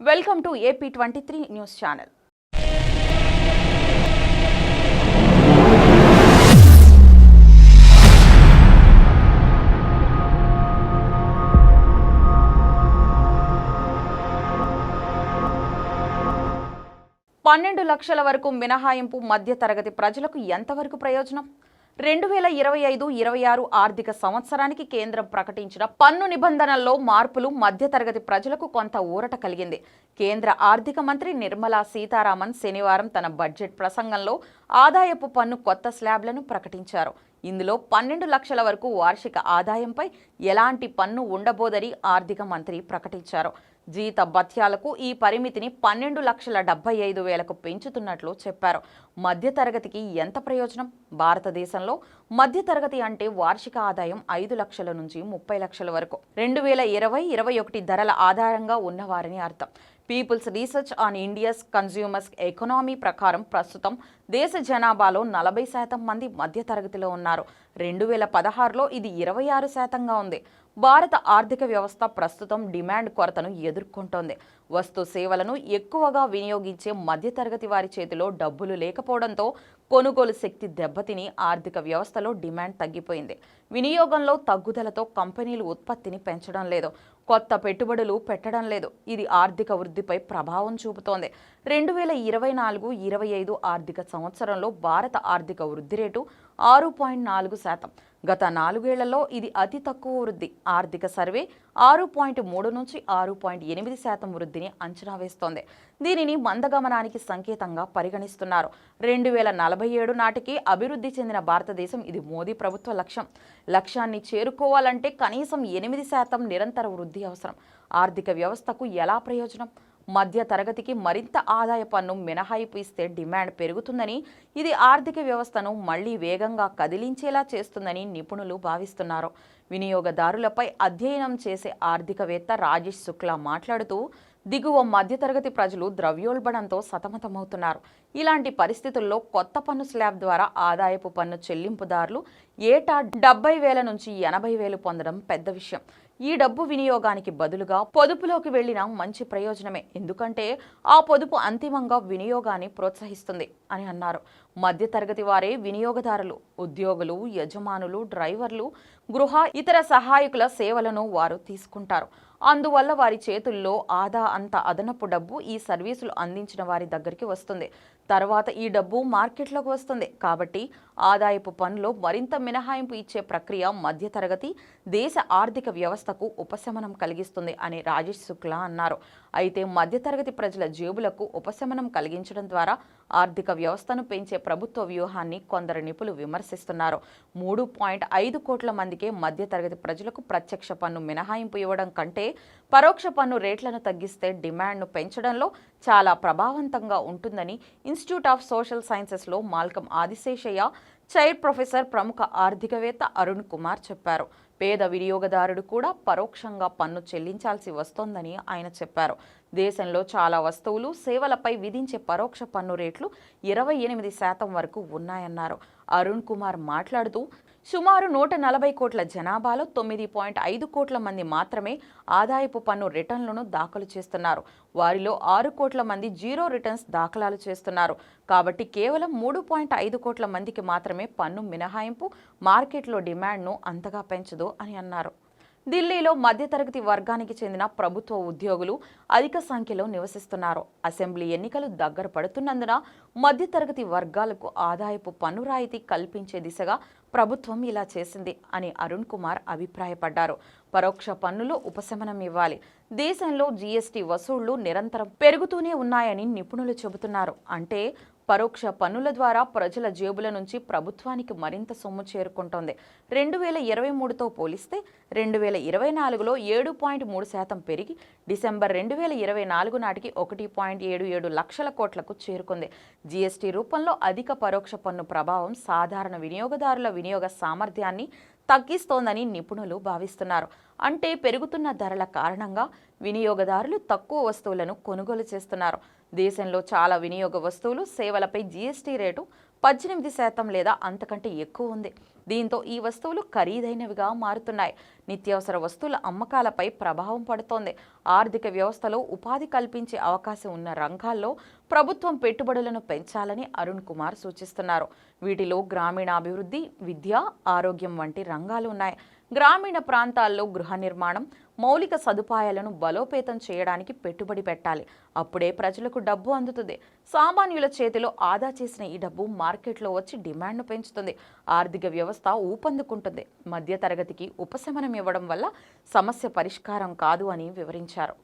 Welcome to AP twenty three news channel. పన్నెండు లక్షల వరకు మినహాయింపు మధ్య తరగతి ప్రజలకు ఎంతవరకు ప్రయోజనం? రెండు వేల ఇరవై ఐదు ఇరవై ఆరు ఆర్థిక సంవత్సరానికి కేంద్రం ప్రకటించిన పన్ను నిబంధనల్లో మార్పులు మధ్యతరగతి ప్రజలకు కొంత ఊరట కలిగింది. కేంద్ర ఆర్థిక మంత్రి నిర్మలా సీతారామన్ శనివారం తన బడ్జెట్ ప్రసంగంలో ఆదాయపు పన్ను కొత్త స్లాబ్లను ప్రకటించారు. ఇందులో పన్నెండు లక్షల వరకు వార్షిక ఆదాయంపై ఎలాంటి పన్ను ఉండబోదని ఆర్థిక మంత్రి ప్రకటించారు. జీత భత్యాలకు ఈ పరిమితిని పన్నెండు లక్షల డెబ్బై ఐదు వేలకు పెంచుతున్నట్లు చెప్పారు. మధ్యతరగతికి ఎంత ప్రయోజనం? భారతదేశంలో మధ్యతరగతి అంటే వార్షిక ఆదాయం ఐదు లక్షల నుంచి ముప్పై లక్షల వరకు. రెండు వేల ఇరవై ఇరవై ఒకటి ధరల ఆధారంగా ఉన్నవారని అర్థం. People's research on India's consumers economy ప్రకారం ప్రస్తుతం దేశ జనాభాలో నలభై శాతం మంది మధ్యతరగతిలో ఉన్నారు. రెండు వేల పదహారులో ఇది ఇరవై ఆరు శాతంగా ఉంది. భారత ఆర్థిక వ్యవస్థ ప్రస్తుతం డిమాండ్ కొరతను ఎదుర్కొంటోంది. వస్తు సేవలను ఎక్కువగా వినియోగించే మధ్యతరగతి వారి చేతిలో డబ్బులు లేకపోవడంతో కొనుగోలు శక్తి దెబ్బతిని ఆర్థిక వ్యవస్థలో డిమాండ్ తగ్గిపోయింది. వినియోగంలో తగ్గుదలతో కంపెనీలు ఉత్పత్తిని పెంచడం లేదు. కొత్త పెట్టుబడులు పెట్టడం లేదు. ఇది ఆర్థిక వృద్ధిపై ప్రభావం చూపుతోంది. రెండు వేల ఇరవై నాలుగు ఇరవై ఐదు ఆర్థిక సంవత్సరంలో భారత ఆర్థిక వృద్ధి రేటు ఆరు పాయింట్ నాలుగు శాతం. గత నాలుగేళ్ళలో ఇది అతి తక్కువ వృద్ధి. ఆర్థిక సర్వే ఆరు పాయింట్ మూడు నుంచి ఆరు పాయింట్ ఎనిమిది శాతం వృద్ధి వృద్ధిని అంచనా వేస్తోంది. దీనిని మందగమనానికి సంకేతంగా పరిగణిస్తున్నారు. రెండు వేల నలభై ఏడు నాటికి అభివృద్ధి చెందిన భారతదేశం ఇది మోదీ ప్రభుత్వ లక్ష్యం. లక్ష్యాన్ని చేరుకోవాలంటే కనీసం ఎనిమిది శాతం నిరంతర వృద్ధి అవసరం. ఆర్థిక వ్యవస్థకు ఎలా ప్రయోజనం? మధ్య తరగతికి మరింత ఆదాయ పన్ను మినహాయింపు ఇస్తే డిమాండ్ పెరుగుతుందని ఇది ఆర్థిక వ్యవస్థను మళ్ళీ వేగంగా కదిలించేలా చేస్తుందని నిపుణులు భావిస్తున్నారు. వినియోగదారులపై అధ్యయనం చేసే ఆర్థికవేత్త రాజేష్ శుక్లా మాట్లాడుతూ దిగువ మధ్యతరగతి ప్రజలు ద్రవ్యోల్బణంతో సతమతమవుతున్నారు. ఇలాంటి పరిస్థితుల్లో కొత్త పన్ను స్లాబ్ ద్వారా ఆదాయపు పన్ను చెల్లింపుదారులు ఏటా డెబ్బై వేల నుంచి ఎనభై వేలు పొందడం పెద్ద విషయం. ఈ డబ్బు వినియోగానికి బదులుగా పొదుపులోకి వెళ్ళిన మంచి ప్రయోజనమే. ఎందుకంటే ఆ పొదుపు అంతిమంగా వినియోగాన్ని ప్రోత్సహిస్తుంది అని అన్నారు. మధ్యతరగతి వారే వినియోగదారులు ఉద్యోగులు యజమానులు డ్రైవర్లు గృహ ఇతర సహాయకుల సేవలను వారు తీసుకుంటారు. అందువల్ల వారి చేతుల్లో ఆదా అంత అదనపు డబ్బు ఈ సర్వీసులు అందించిన వారి దగ్గరికి వస్తుంది. తర్వాత ఈ డబ్బు మార్కెట్లోకి వస్తుంది. కాబట్టి ఆదాయపు పన్నులో మరింత మినహాయింపు ఇచ్చే ప్రక్రియ మధ్యతరగతి దేశ ఆర్థిక వ్యవస్థకు ఉపశమనం కలిగిస్తుంది అని రాజేష్ శుక్లా అన్నారు. అయితే మధ్యతరగతి ప్రజల జేబులకు ఉపశమనం కలిగించడం ద్వారా ఆర్థిక వ్యవస్థను పెంచే ప్రభుత్వ వ్యూహాన్ని కొందరు నిపుణులు విమర్శిస్తున్నారు. మూడు పాయింట్ ఐదు కోట్ల మందికే మధ్యతరగతి ప్రజలకు ప్రత్యక్ష పన్ను మినహాయింపు ఇవ్వడం కంటే పరోక్ష పన్ను రేట్లను తగ్గిస్తే డిమాండ్ను పెంచడంలో చాలా ప్రభావవంతంగా ఉంటుందని ఇన్స్టిట్యూట్ ఆఫ్ సోషల్ సైన్సెస్లో మాల్కం ఆదిశేషయ్య చైర్ ప్రొఫెసర్ ప్రముఖ ఆర్థికవేత్త అరుణ్ కుమార్ చెప్పారు. పేద వినియోగదారుడు కూడా పరోక్షంగా పన్ను చెల్లించాల్సి వస్తోందని ఆయన చెప్పారు. దేశంలో చాలా వస్తువులు సేవలపై విధించే పరోక్ష పన్ను రేట్లు ఇరవై ఎనిమిది శాతం వరకు ఉన్నాయన్నారు. అరుణ్ కుమార్ మాట్లాడుతూ సుమారు నూట నలభై కోట్ల జనాభాలో తొమ్మిది పాయింట్ ఐదు కోట్ల మంది మాత్రమే ఆదాయపు పన్ను రిటర్న్లను దాఖలు చేస్తున్నారు. వారిలో ఆరు కోట్ల మంది జీరో రిటర్న్స్ దాఖలాలు చేస్తున్నారు. కాబట్టి కేవలం మూడు పాయింట్ ఐదు కోట్ల మందికి మాత్రమే పన్ను మినహాయింపు మార్కెట్లో డిమాండ్ను అంతగా పెంచదు. అని అన్నారు. ఢిల్లీలో మధ్యతరగతి వర్గానికి చెందిన ప్రభుత్వ ఉద్యోగులు అధిక సంఖ్యలో నివసిస్తున్నారు. అసెంబ్లీ ఎన్నికలు దగ్గర పడుతున్నందున మధ్యతరగతి వర్గాలకు ఆదాయపు పన్ను రాయితీ కల్పించే దిశగా ప్రభుత్వం ఇలా చేసింది అని అరుణ్ కుమార్ అభిప్రాయపడ్డారు. పరోక్ష పన్నులు ఉపశమనం ఇవ్వాలి. దేశంలో జీఎస్టీ వసూళ్ళు నిరంతరం పెరుగుతూనే ఉన్నాయని నిపుణులు చెబుతున్నారు. అంటే పరోక్ష పన్నుల ద్వారా ప్రజల జేబుల నుంచి ప్రభుత్వానికి మరింత సొమ్ము చేరుకుంటోంది. రెండు వేల ఇరవై మూడుతో పోలిస్తే రెండు వేల ఇరవై నాలుగులో ఏడు పాయింట్ మూడు శాతం పెరిగి డిసెంబర్ రెండు వేల ఇరవై నాలుగు నాటికి ఒకటి పాయింట్ ఏడు ఏడు లక్షల కోట్లకు చేరుకుంది. జీఎస్టీ రూపంలో అధిక పరోక్ష పన్ను ప్రభావం సాధారణ వినియోగదారుల వినియోగ సామర్థ్యాన్ని తగ్గిస్తోందని నిపుణులు భావిస్తున్నారు. అంటే పెరుగుతున్న ధరల కారణంగా వినియోగదారులు తక్కువ వస్తువులను కొనుగోలు చేస్తున్నారు. దేశంలో చాలా వినియోగ వస్తువులు సేవలపై జీఎస్టీ రేటు పద్దెనిమిది శాతం లేదా అంతకంటే ఎక్కువ ఉంది. దీంతో ఈ వస్తువులు ఖరీదైనవిగా మారుతున్నాయి. నిత్యావసర వస్తువుల అమ్మకాలపై ప్రభావం పడుతోంది. ఆర్థిక వ్యవస్థలో ఉపాధి కల్పించే అవకాశం ఉన్న రంగాల్లో ప్రభుత్వం పెట్టుబడులను పెంచాలని అరుణ్ కుమార్ సూచిస్తున్నారు. వీటిలో గ్రామీణాభివృద్ధి విద్య ఆరోగ్యం వంటి రంగాలు ఉన్నాయి. గ్రామీణ ప్రాంతాల్లో గృహ నిర్మాణం మౌలిక సదుపాయాలను బలోపేతం చేయడానికి పెట్టుబడి పెట్టాలి. అప్పుడే ప్రజలకు డబ్బు అందుతుంది. సామాన్యుల చేతిలో ఆదా చేసిన ఈ డబ్బు మార్కెట్లో వచ్చి డిమాండ్ను పెంచుతుంది. ఆర్థిక వ్యవస్థ వ్యవస్థ ఊపందుకుంటుంది. మధ్యతరగతికి ఉపశమనం ఇవ్వడం వల్ల సమస్య పరిష్కారం కాదు అని వివరించారు.